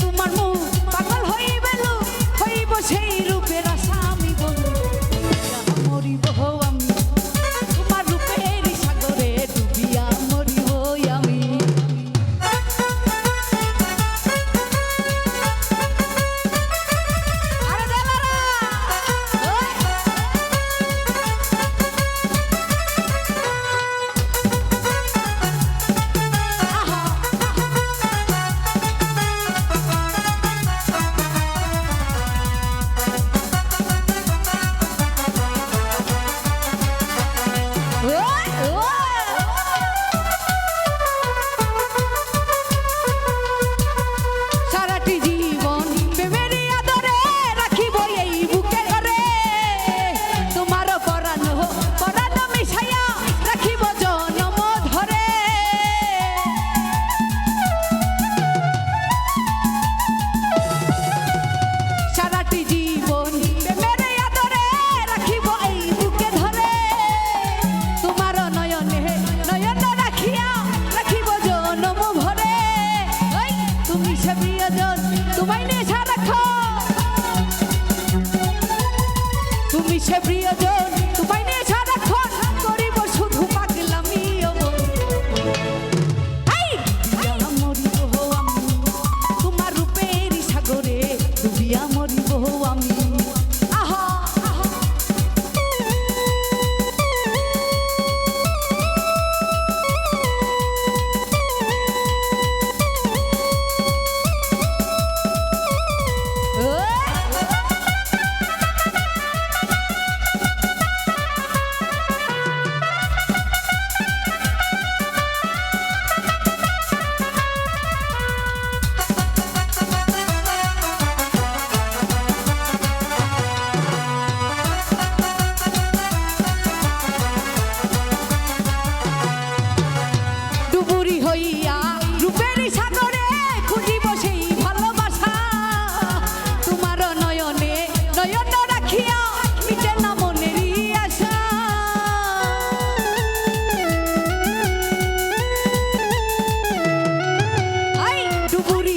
তোমার মুখ পাগল হইবে হইব সেই புரி